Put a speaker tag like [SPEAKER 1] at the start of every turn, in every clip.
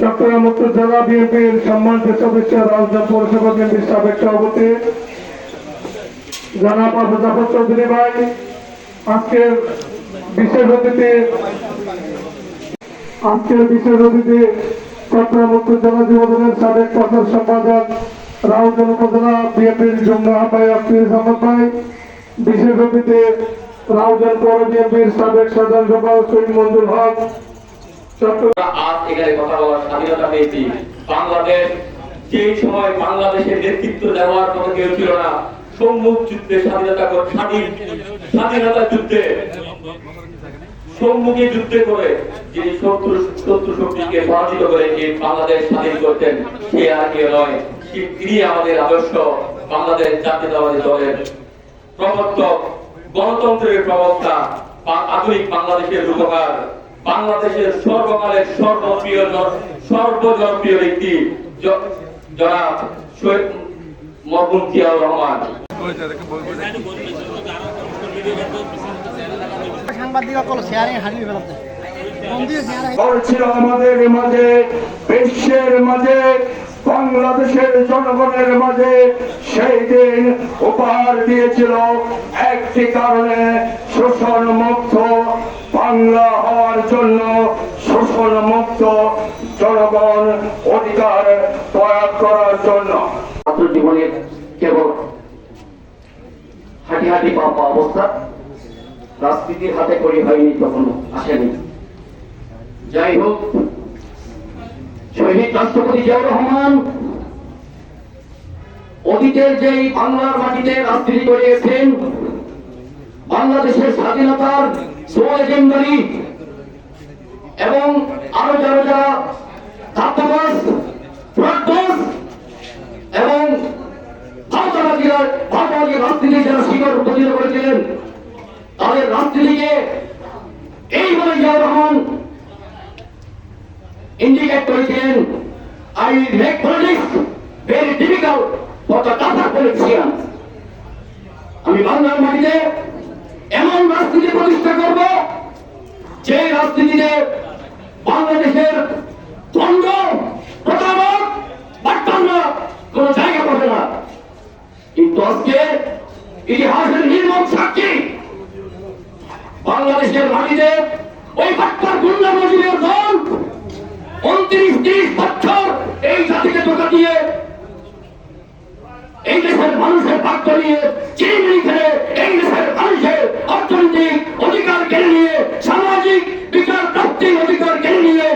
[SPEAKER 1] চট্টগ্রাম উত্তর জেলা বিএনপির সম্মানিত সদস্য রাজধানী পৌরসভা বিএনপির সাবেক সভাপতি জানাব আবু জাফর চৌধুরী ভাই, আজকের বিশেষ অতিথি, আজকের বিশেষ অতিথি চট্টগ্রাম উত্তর জেলা যুবদলের সাবেক প্রচার সম্পাদক, রাউজান উপজেলা বিএনপির যুগ্ম আহ্বায়ক ফিরিজ আহমদ ভাই, বিশেষ অতিথি পৌর বিএনপির সাবেক সাধারণ মঞ্জুর হক
[SPEAKER 2] আজ এখানে কথা বলার স্বাধীনতা পেয়েছি। বাংলাদেশ সেই সময় বাংলাদেশের নেতৃত্ব দেওয়ার মতো কেউ ছিল না, সম্মুখ যুদ্ধে স্বাধীনতা স্বাধীন স্বাধীনতা যুদ্ধে সম্মুখে যুদ্ধে করে যিনি শত্রু শত্রু শক্তিকে পরাজিত করে এই বাংলাদেশ স্বাধীন করতেন, সে আর কেউ নয়। তিনি আমাদের আদর্শ বাংলাদেশ জাতীয়তাবাদী দলের প্রবর্তক, গণতন্ত্রের প্রবক্তা আধুনিক বাংলাদেশের রূপকার। বাংলাদেশের সর্বকালের সর্বপ্রিয় সর্বজনপ্রিয় ব্যক্তি জনাব শহীদ মরহুম জিয়াউর রহমান।
[SPEAKER 1] আমাদের মাঝে বিশ্বের মাঝে বাংলাদেশের জনগণের মাঝে সেই দিন উপহার দিয়েছিল। একটি কারণে শোষণ মুক্ত বাংলা হওয়ার জন্য শোষণ মুক্ত জনগণ অধিকার প্রয়োগ করার জন্য।
[SPEAKER 2] জীবনের কেবল হাঁটি হাঁটি পাওয়া অবস্থা, রাজনীতির হাতে করি হয়নি, কখনো আসেনি। যাই হোক, শহীদ রাষ্ট্রপতি জিয়াউর রহমান অতীতের যেই বাংলার মাটিতে রাজনীতি করিয়েছেন বাংলাদেশের স্বাধীনতার সোয়েজেন্ডারি এবং আরও যারা যারা ছাত্রবাস প্রাক্তবাস এবং ভারতবাদীরা ভারতবাদী রাজনীতি যারা শিকড় প্রতিষ্ঠা করেছিলেন, তাদের রাজনীতিকে এইভাবে জিয়াউর রহমান ইন্ডিকেট করেছিলেন আই মেক পলিটিক্স রাজনীতি প্রতিষ্ঠা করব যে রাজনীতিতে বাংলাদেশের দ্বন্দ্ব, প্রতারক বাট্টান্না কোনো জায়গা পাবে না। কিন্তু আজকে ইতিহাসের নির্মম সাক্ষী বাংলাদেশের মাটিতে ওই বাট্টার গুন্ডা মজুরের দল উনত্রিশ, ত্রিশ বছর এই জাতিকে ধোকা দিয়ে এই দেশের মানুষের ভাগ্য নিয়ে চিনি খেলে এই দেশের মানুষের অর্থনৈতিক অধিকার কেড়ে নিয়ে সামাজিক বিচার প্রাপ্তির অধিকার কেড়ে নিয়ে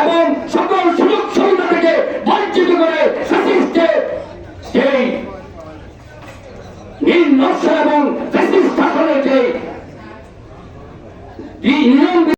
[SPEAKER 2] এবং সকল সুযোগ সুবিধা থেকে বঞ্চিত করে শাসিস্টে সেই নীল নকশা এবং ফ্যাসিস্ট শাসনের যে নিয়ম